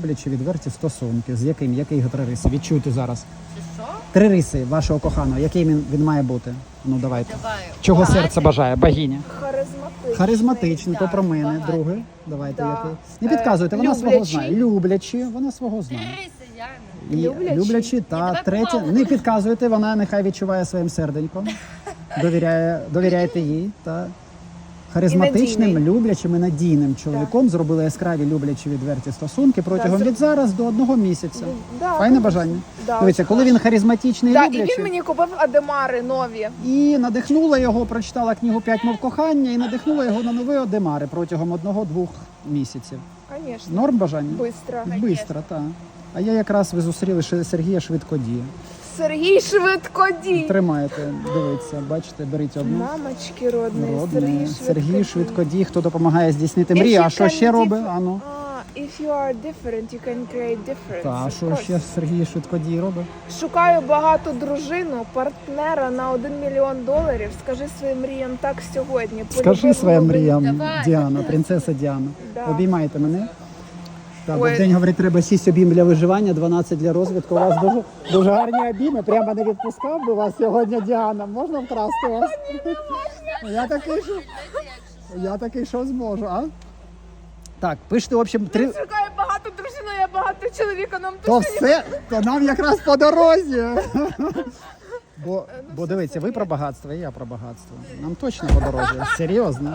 люблячі відверті стосунки. З яким? Які його три риси? Відчуйте зараз. Що? Три риси вашого коханого. Який він, він має бути? Ну давайте. Давай. Чого Багатий? серце бажає? Богиня. Харизматичний. Харизматичний, то про мене. багатий. Другий. Давайте Да. який. Не підказуйте, вона свого знає. Люблячі, вона свого знає. І Люблячі. люблячі та давай третє. Не підказуйте, вона нехай відчуває своїм серденьком. Довіряє, довіряйте їй. Та харизматичним, надійний. люблячим і надійним чоловіком зробили яскраві люблячі відверті стосунки протягом зроб- від зараз до одного місяця. Да, Файне бажання. Да, Дивіться, коли він харизматичний Да, і люблячий, він мені купив Адемари нові. і надихнула його, прочитала книгу «П'ять мов кохання і надихнула його на нові одемари протягом одного-двох місяців. Звісно. Норм бажання? Бистро. Бистро, так. А я якраз ви зустріли ще Сергія Швидкодія. Сергій Швидкодій. Тримаєте, дивіться, бачите, беріть одну. Мамочки родний, Родне. Сергій Сергій Швидкодій. Швидкодій, хто допомагає здійснити мрії. А що ще робить? Ану. If you are different, you can create difference. Та, що ще Сергій Швидкодій робить? Шукаю багату дружину, партнера на 1 мільйон доларів. Скажи своїм мріям так сьогодні. Скажи своїм мріям, Діана, принцеса Діана. Да. Обіймайте мене. Так, бо Ой. в день говорить, треба 6 обійм для виживання, 12 для розвитку. У вас дуже, дуже гарні обійми. Прямо не відпускав би вас сьогодні, Діана. Можна вкрасти вас? Я такий, що, я такий, що зможу, а? Так, пишете, в общем, три. Шукаю багату дружину, я багато чоловіка. Нам То все, то нам якраз по дорозі. Бо, бо дивіться, ви про багатство, і я про багатство. Нам точно по дорозі. Серйозно.